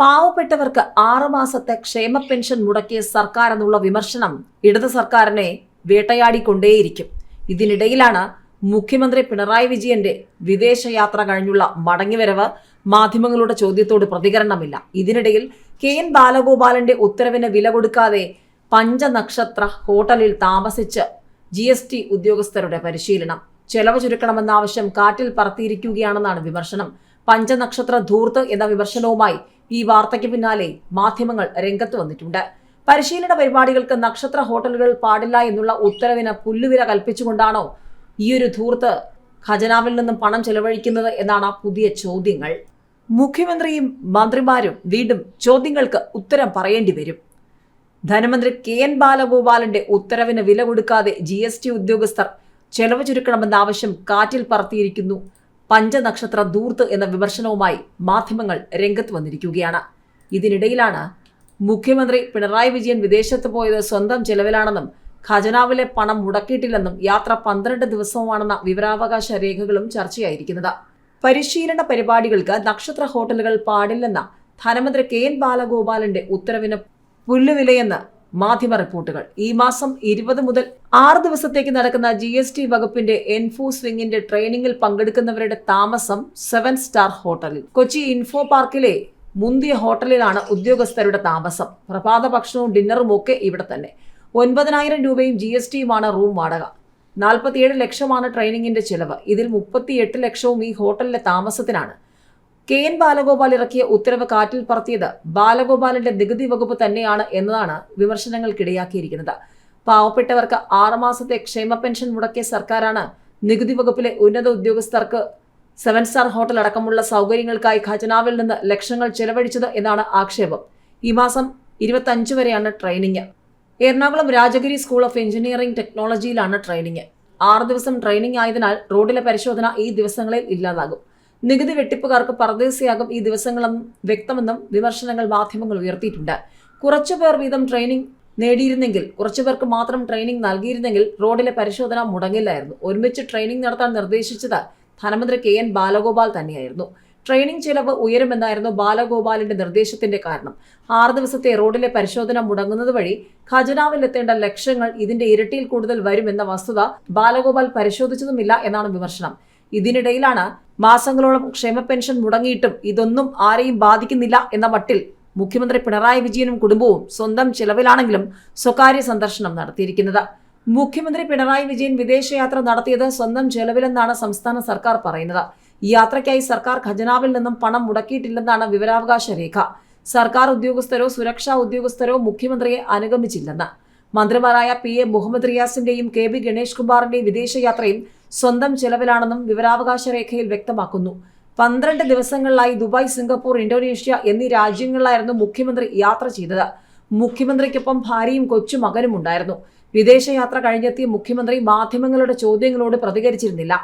പാവപ്പെട്ടവർക്ക് ആറുമാസത്തെ ക്ഷേമ പെൻഷൻ മുടക്കിയ സർക്കാർ എന്നുള്ള വിമർശനം ഇടത് സർക്കാരിനെ വേട്ടയാടിക്കൊണ്ടേയിരിക്കും. ഇതിനിടയിലാണ് മുഖ്യമന്ത്രി പിണറായി വിജയന്റെ വിദേശയാത്ര കഴിഞ്ഞുള്ള മടങ്ങിവരവ് മാധ്യമങ്ങളുടെ ചോദ്യത്തോട് പ്രതികരണമില്ല. ഇതിനിടയിൽ കെ എൻ ബാലഗോപാലന്റെ ഉത്തരവിന് വില കൊടുക്കാതെ പഞ്ചനക്ഷത്ര ഹോട്ടലിൽ താമസിച്ച് ജി എസ് ടി ഉദ്യോഗസ്ഥരുടെ പരിശീലനം. ചെലവ് ചുരുക്കണമെന്ന ആവശ്യം കാറ്റിൽ പറത്തിയിരിക്കുകയാണെന്നാണ് വിമർശനം. പഞ്ചനക്ഷത്ര ധൂർത്ത് എന്ന വിമർശനവുമായി ഈ വാർത്തയ്ക്ക് പിന്നാലെ മാധ്യമങ്ങൾ രംഗത്ത് വന്നിട്ടുണ്ട്. പരിശീലന പരിപാടികൾക്ക് നക്ഷത്ര ഹോട്ടലുകൾ പാടില്ല എന്നുള്ള ഉത്തരവിന് പുല്ലുവില കൽപ്പിച്ചുകൊണ്ടാണോ ഈയൊരു ധൂർത്ത് ഖജനാവിൽ നിന്നും പണം ചെലവഴിക്കുന്നത് എന്നാണ് പുതിയ ചോദ്യങ്ങൾ. മുഖ്യമന്ത്രിയും മന്ത്രിമാരും വീണ്ടും ചോദ്യങ്ങൾക്ക് ഉത്തരം പറയേണ്ടി വരും. ധനമന്ത്രി കെ എൻ ബാലഗോപാലന്റെ ഉത്തരവിന് വില കൊടുക്കാതെ ജി ഉദ്യോഗസ്ഥർ ചെലവ് ചുരുക്കണമെന്ന ആവശ്യം കാറ്റിൽ പറത്തിയിരിക്കുന്നു. പഞ്ചനക്ഷത്ര ദൂർത്ത് എന്ന വിമർശനവുമായി മാധ്യമങ്ങൾ രംഗത്ത് വന്നിരിക്കുകയാണ്. ഇതിനിടയിലാണ് മുഖ്യമന്ത്രി പിണറായി വിജയൻ വിദേശത്ത് പോയത് സ്വന്തം ചെലവിലാണെന്നും ഖജനാവിലെ പണം മുടക്കിയിട്ടില്ലെന്നും യാത്ര പന്ത്രണ്ട് ദിവസവുമാണെന്ന വിവരാവകാശ രേഖകളും ചർച്ചയായിരിക്കുന്നത്. പരിശീലന പരിപാടികൾക്ക് നക്ഷത്ര ഹോട്ടലുകൾ പാടില്ലെന്ന ധനമന്ത്രി കെ എൻ ബാലഗോപാലന്റെ ഉത്തരവിന് പുല്ലുവിലയെന്ന് മാധ്യമ റിപ്പോർട്ടുകൾ. ഈ മാസം ഇരുപത് മുതൽ ആറ് ദിവസത്തേക്ക് നടക്കുന്ന ജി എസ് ടി വകുപ്പിന്റെ എൻഫോസ്വിംഗിന്റെ ട്രെയിനിങ്ങിൽ പങ്കെടുക്കുന്നവരുടെ താമസം സെവൻ സ്റ്റാർ ഹോട്ടലിൽ. കൊച്ചി ഇൻഫോ പാർക്കിലെ മുന്തിയ ഹോട്ടലിലാണ് ഉദ്യോഗസ്ഥരുടെ താമസം. പ്രഭാത ഭക്ഷണവും ഡിന്നറും ഒക്കെ ഇവിടെ തന്നെ. ഒൻപതിനായിരം രൂപയും ജി എസ് ടിയുമാണ് റൂം വാടക. നാൽപ്പത്തിയേഴ് ലക്ഷമാണ് ട്രെയിനിങ്ങിന്റെ ചിലവ്. ഇതിൽ മുപ്പത്തിയെട്ട് ലക്ഷവും ഈ ഹോട്ടലിലെ താമസത്തിനാണ്. കെ എൻ ബാലഗോപാൽ ഇറക്കിയ ഉത്തരവ് കാറ്റിൽ പറത്തിയത് ബാലഗോപാലിന്റെ നികുതി വകുപ്പ് തന്നെയാണ് എന്നതാണ് വിമർശനങ്ങൾക്കിടയാക്കിയിരിക്കുന്നത്. പാവപ്പെട്ടവർക്ക് ആറുമാസത്തെ ക്ഷേമ പെൻഷൻ മുടക്കിയ സർക്കാരാണ് നികുതി വകുപ്പിലെ ഉന്നത ഉദ്യോഗസ്ഥർക്ക് സെവൻ സ്റ്റാർ ഹോട്ടൽ അടക്കമുള്ള സൗകര്യങ്ങൾക്കായി ഖജനാവിൽ നിന്ന് ലക്ഷങ്ങൾ ചെലവഴിച്ചത് എന്നാണ് ആക്ഷേപം. ഈ മാസം ഇരുപത്തഞ്ച് വരെയാണ് training. Ernakulam Rajagiri school of engineering ടെക്നോളജിയിലാണ് training. ആറ് ദിവസം ട്രെയിനിങ് ആയതിനാൽ റോഡിലെ പരിശോധന ഈ ദിവസങ്ങളിൽ ഇല്ലാതാകും. നികുതി വെട്ടിപ്പുകാർക്ക് പറദേശിയാകും ഈ ദിവസങ്ങളും വ്യക്തമെന്നും വിമർശനങ്ങൾ മാധ്യമങ്ങൾ ഉയർത്തിയിട്ടുണ്ട്. കുറച്ചുപേർ വീതം ട്രെയിനിങ് നേടിയിരുന്നെങ്കിൽ കുറച്ചുപേർക്ക് മാത്രം ട്രെയിനിങ് നൽകിയിരുന്നെങ്കിൽ റോഡിലെ പരിശോധന മുടങ്ങില്ലായിരുന്നു. ഒരുമിച്ച് ട്രെയിനിങ് നടത്താൻ നിർദ്ദേശിച്ചത് ധനമന്ത്രി കെ എൻ ബാലഗോപാൽ തന്നെയായിരുന്നു. ട്രെയിനിങ് ചെലവ് ഉയരുമെന്നായിരുന്നു ബാലഗോപാലിന്റെ നിർദ്ദേശത്തിന്റെ കാരണം. ആറ് ദിവസത്തെ റോഡിലെ പരിശോധന മുടങ്ങുന്നത് വഴി ഖജനാവിലെത്തേണ്ട ലക്ഷങ്ങൾ ഇതിന്റെ ഇരട്ടിയിൽ കൂടുതൽ വരുമെന്ന വസ്തുത ബാലഗോപാൽ പരിശോധിച്ചതുമില്ല എന്നാണ് വിമർശനം. ഇതിനിടയിലാണ് മാസങ്ങളോളം ക്ഷേമ പെൻഷൻ മുടങ്ങിയിട്ടും ഇതൊന്നും ആരെയും ബാധിക്കുന്നില്ല എന്ന മട്ടിൽ മുഖ്യമന്ത്രി പിണറായി വിജയനും കുടുംബവും സ്വന്തം ചിലവിലാണെങ്കിലും സ്വകാര്യ സന്ദർശനം നടത്തിയിരിക്കുന്നത്. മുഖ്യമന്ത്രി പിണറായി വിജയൻ വിദേശയാത്ര നടത്തിയത് സ്വന്തം ചെലവിലെന്നാണ് സംസ്ഥാന സർക്കാർ പറയുന്നത്. ഈ യാത്രയ്ക്കായി സർക്കാർ ഖജനാവിൽ നിന്നും പണം മുടക്കിയിട്ടില്ലെന്നാണ് വിവരാവകാശ രേഖ. സർക്കാർ ഉദ്യോഗസ്ഥരോ സുരക്ഷാ ഉദ്യോഗസ്ഥരോ മുഖ്യമന്ത്രിയെ അനുഗമിച്ചില്ലെന്ന്. മന്ത്രിമാരായ പി എ മുഹമ്മദ് റിയാസിന്റെയും കെ ബി ഗണേഷ് കുമാറിന്റെയും വിദേശയാത്രയും സ്വന്തം ചെലവിലാണെന്നും വിവരാവകാശ രേഖയിൽ വ്യക്തമാക്കുന്നു. പന്ത്രണ്ട് ദിവസങ്ങളിലായി ദുബായ് സിംഗപ്പൂർ ഇന്തോനേഷ്യ എന്നീ രാജ്യങ്ങളിലായിരുന്നു മുഖ്യമന്ത്രി യാത്ര ചെയ്തത്. മുഖ്യമന്ത്രിക്കൊപ്പം ഭാര്യയും കൊച്ചുമകനും ഉണ്ടായിരുന്നു. വിദേശയാത്ര കഴിഞ്ഞെത്തിയ മുഖ്യമന്ത്രി മാധ്യമങ്ങളുടെ ചോദ്യങ്ങളോട് പ്രതികരിച്ചിരുന്നില്ല.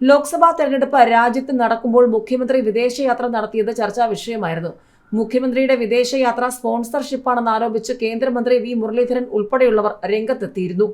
ലോക്സഭാ തെരഞ്ഞെടുപ്പ് രാജ്യത്ത് നടക്കുമ്പോൾ മുഖ്യമന്ത്രി വിദേശയാത്ര നടത്തിയത് ചർച്ചാ വിഷയമായിരുന്നു. മുഖ്യമന്ത്രിയുടെ വിദേശയാത്ര സ്പോൺസർഷിപ്പാണെന്ന് ആരോപിച്ച് കേന്ദ്രമന്ത്രി വി മുരളീധരൻ ഉൾപ്പെടെയുള്ളവർ രംഗത്തെത്തിയിരുന്നു.